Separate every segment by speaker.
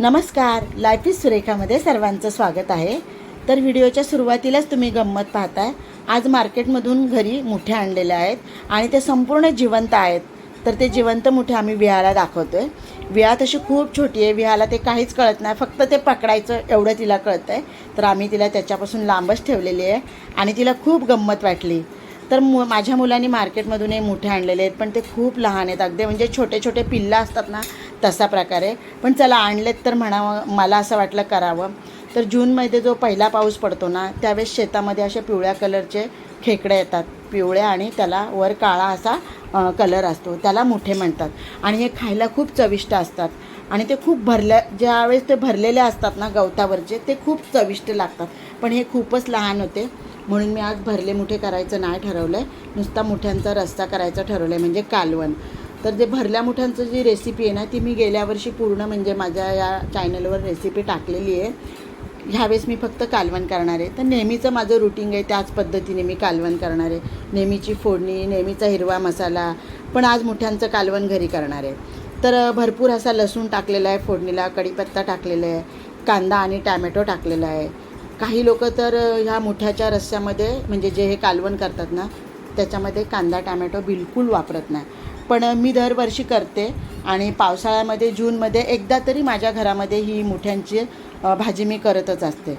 Speaker 1: नमस्कार. Life is सुरेखामध्ये सर्वांचं स्वागत आहे. तर व्हिडिओच्या सुरुवातीलाच तुम्ही गंमत पाहताय. आज मार्केटमधून घरी मुठे आणलेले आहेत आणि ते संपूर्ण जिवंत आहेत. तर ते जिवंत मुठे आम्ही विहाला दाखवतोय. विहा तशी खूप छोटी आहे. विहाला ते काहीच कळत नाही. फक्त ते पकडायचं एवढं तिला कळतं आहे तर आम्ही तिला त्याच्यापासून लांबच ठेवलेली आहे. आणि तिला खूप गंमत वाटली. तर मु माझ्या मुलांनी मार्केटमधून हे मोठे आणलेले आहेत पण ते खूप लहान आहेत. अगदी म्हणजे छोटे छोटे पिल्लं असतात ना तसा प्रकारे पण चला आणलेत तर म्हणावं मला असं वाटलं करावं. तर जूनमध्ये जो पहिला पाऊस पडतो ना त्यावेळेस शेतामध्ये अशा पिवळ्या कलरचे खेकडे येतात. पिवळ्या आणि त्याला वर काळा असा कलर असतो. त्याला मोठे म्हणतात. आणि हे खायला खूप चविष्ट असतात. आणि ते खूप भरल्या ज्यावेळेस ते भरलेले असतात ना गवतावरचे ते खूप चविष्ट लागतात. पण हे खूपच लहान होते. म्हणून मी आज भरले मुठे करायचं नाही ठरवलं आहे नुसता मुठ्यांचा रस्ता करायचा ठरवलं आहे म्हणजे कालवण. तर जे भरल्या मुठ्यांचं जी रेसिपी आहे ना ती मी गेल्या वर्षी पूर्ण म्हणजे माझ्या या चॅनलवर रेसिपी टाकलेली आहे. ह्यावेळेस मी फक्त कालवण करणार आहे. तर नेहमीचं माझं रुटीन आहे त्याच पद्धतीने मी कालवण करणार आहे. नेहमीची फोडणी नेहमीचा हिरवा मसाला पण आज मुठ्यांचं कालवण घरी करणार आहे. तर भरपूर असा लसूण टाकलेला आहे फोडणीला कढीपत्ता टाकलेला आहे कांदा आणि टॅमॅटो टाकलेला आहे. काही लोक तर ह्या मुठ्याच्या रस्स्यामध्ये म्हणजे जे हे कालवण करतात ना त्याच्यामध्ये कांदा टॅमॅटो बिलकुल वापरत नाही. पण मी दरवर्षी करते आणि पावसाळ्यामध्ये जूनमध्ये एकदा तरी माझ्या घरामध्ये ही मुठ्यांची भाजी मी करतच असते.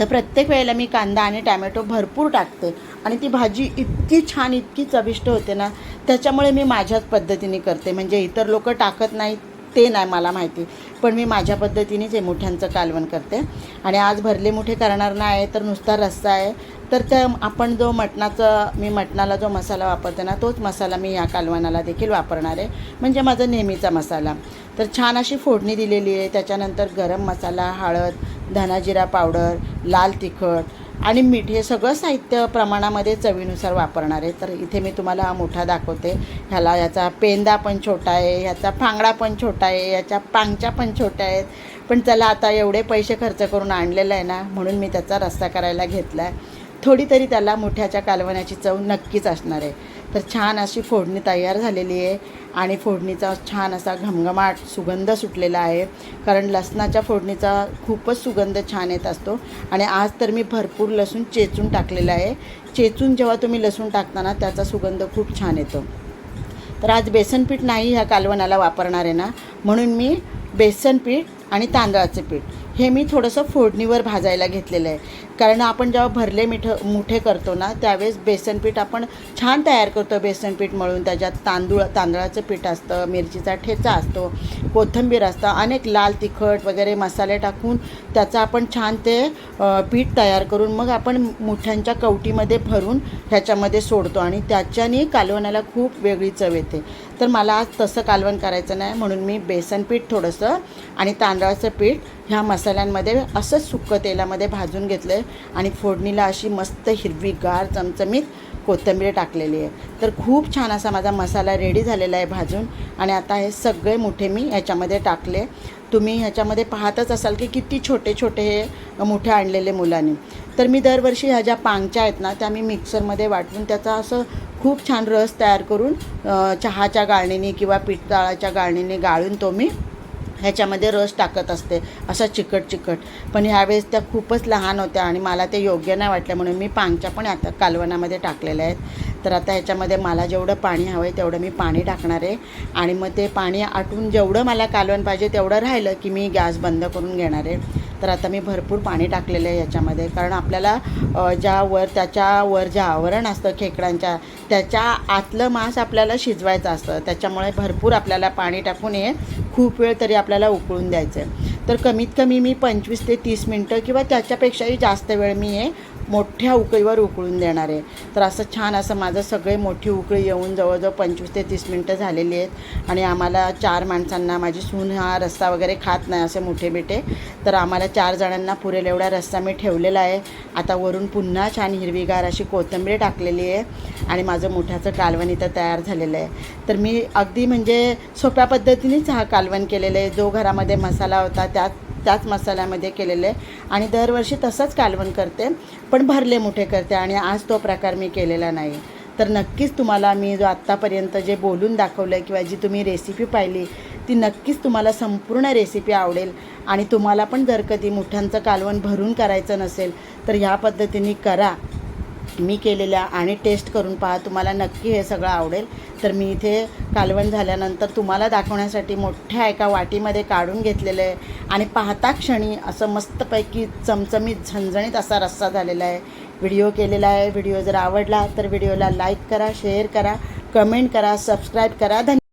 Speaker 1: तर प्रत्येक वेळेला मी कांदा आणि टॅमॅटो भरपूर टाकते आणि ती भाजी इतकी छान इतकी चविष्ट होते ना त्याच्यामुळे मी माझ्याच पद्धतीने करते. म्हणजे इतर लोक टाकत नाहीत ते नाही मला माहिती. पण मी माझ्या पद्धतीनेच हे मोठ्यांचं कालवण करते. आणि आज भरले मोठे करणार नाही तर नुसता रस्सा आहे. तर त्या आपण जो मटणाचा मी मटणाला जो मसाला वापरते ना तोच मसाला मी या कालवणाला देखील वापरणार आहे. म्हणजे माझा नेहमीचा मसाला. तर छान अशी फोडणी दिलेली आहे. त्याच्यानंतर गरम मसाला हळद धनाजिरा पावडर लाल तिखट आणि मीठ हे सगळं साहित्य प्रमाणामध्ये चवीनुसार वापरणार आहे. तर इथे मी तुम्हाला मोठा दाखवते. ह्याला याचा पेंदा पण छोटा आहे ह्याचा फांगडा पण छोटा आहे याच्या पांगच्या पण छोट्या आहेत. पण चला आता एवढे पैसे खर्च करून आणलेलं आहे ना म्हणून मी त्याचा रस्सा करायला घेतला आहे थोडी तरी त्याला मोठ्याच्या कालवण्याची चव नक्कीच असणार आहे. तर छान अशी फोडणी तयार झालेली आहे आणि फोडणीचा छान असा घमघमाट सुगंध सुटलेला आहे. कारण लसणाच्या फोडणीचा खूपच सुगंध छान येत असतो. आणि आज तर मी भरपूर लसूण चेचून टाकलेला आहे. चेचून जेव्हा तुम्ही लसूण टाकताना त्याचा सुगंध खूप छान येतो. तर आज बेसनपीठ नाही ह्या कालवणाला वापरणार आहे ना. म्हणून मी बेसनपीठ आणि तांदळाचं पीठ हे मी थोडंसं फोडणीवर भाजायला घेतलेलं आहे. कारण आपण जेव्हा भरले मिठ मुठे करतो ना त्यावेळेस बेसनपीठ आपण छान तयार करतो बेसनपीठ मळून. त्याच्यात तांदूळ तांदळाचं पीठ असतं मिरचीचा ठेचा असतो कोथिंबीर असतं अनेक लाल तिखट वगैरे मसाले टाकून त्याचं आपण छान ते पीठ तयार करून मग आपण मुठ्यांच्या कवटीमध्ये भरून ह्याच्यामध्ये सोडतो आणि त्याच्याने कालवणाला खूप वेगळी चव येते. तर मला आज तसं कालवण करायचं नाही म्हणून मी बेसन पीठ थोडंसं आणि तांदळाचं पीठ ह्या मसाल्यांमध्ये असंच सुक्कं तेलामध्ये भाजून घेतलं आहे आणि फोडणीला अशी मस्त हिरवीगार चमचमीत कोथिंबीर टाकलेली आहे. तर खूप छान असा माझा मसाला रेडी झालेला आहे भाजून. आणि आता हे सगळे मुठे मी ह्याच्यामध्ये टाकले. तुम्ही ह्याच्यामध्ये पाहतच असाल की किती छोटे छोटे हे मुठे आणलेले मुलांनी. तर मी दरवर्षी ह्या ज्या पांगच्या आहेत ना त्या मी मिक्सरमध्ये वाटून त्याचा असं खूप छान रस तयार करून चहाच्या गाळणीने किंवा पिठताळाच्या गाळणीने गाळून तो मी ह्याच्यामध्ये रस टाकत असते. असा चिकट चिकट पण ह्यावेळेस त्या खूपच लहान होत्या आणि मला ते योग्य नाही वाटलं म्हणून मी पांगच्या पण आता कालवणामध्ये टाकलेल्या आहेत. तर आता ह्याच्यामध्ये मला जेवढं पाणी हवं आहे तेवढं मी पाणी टाकणार आहे. आणि मग ते पाणी आटून जेवढं मला कालवण पाहिजे तेवढं राहिलं की मी गॅस बंद करून घेणार आहे. तर आता मी भरपूर पाणी टाकलेलं आहे याच्यामध्ये. कारण आपल्याला अ, ज्या वर जे आवरण असतं खेकडांच्या त्याच्या आतलं मांस आपल्याला शिजवायचं असतं. त्याच्यामुळे भरपूर आपल्याला पाणी टाकून हे खूप वेळ तरी आपल्याला उकळून द्यायचं आहे. तर कमीत कमी मी पंचवीस ते तीस मिनटं किंवा त्याच्यापेक्षाही जास्त वेळ मी हे मोठ्या उकळीवर उकळून देणार आहे. तर असं छान असं माझं सगळे मोठी उकळी येऊन जवळजवळ पंचवीस ते तीस मिनटं झालेली आहेत. आणि आम्हाला चार माणसांना माझी सून हा रस्सा वगैरे खात नाही असे मोठे बेटे. तर आम्हाला चार जणांना पुरेल एवढा रस्सा मी ठेवलेला आहे. आता वरून पुन्हा छान हिरवीगार अशी कोथिंबीर टाकलेली आहे. आणि माझं मोठ्याचं कालवण इथं तयार झालेलं आहे. तर मी अगदी म्हणजे सोप्या पद्धतीनेच हा कालवण केलेलं आहे. जो घरामध्ये मसाला होता त्यात त्याच मसाल्यामध्ये केलेलं आहे आणि दरवर्षी तसंच कालवण करते पण भरले मोठे करते आणि आज तो प्रकार मी केलेला नाही. तर नक्कीच तुम्हाला मी जो आत्तापर्यंत जे बोलून दाखवलं आहे किंवा जी तुम्ही रेसिपी पाहिली ती नक्कीच तुम्हाला संपूर्ण रेसिपी आवडेल आणि तुम्हाला पण जर कधी मुठ्यांचं कालवण भरून करायचं नसेल तर ह्या पद्धतीने करा. मी केलेल्या आणि टेस्ट करून पहा तुम्हाला नक्की हे सगळं आवडेल. तर मी इथे कालवण झाल्यानंतर तुम्हाला दाखवण्यासाठी मोठ्या एका वाटीमध्ये काढून घेतलेलं आहे. आणि पाहता क्षणी असं मस्तपैकी चमचमीत झणझणीत असा रस्सा झालेला आहे. व्हिडिओ केलेला आहे. व्हिडिओ जर आवडला तर व्हिडिओला लाईक करा शेअर करा कमेंट करा सबस्क्राईब करा. धन्यवाद.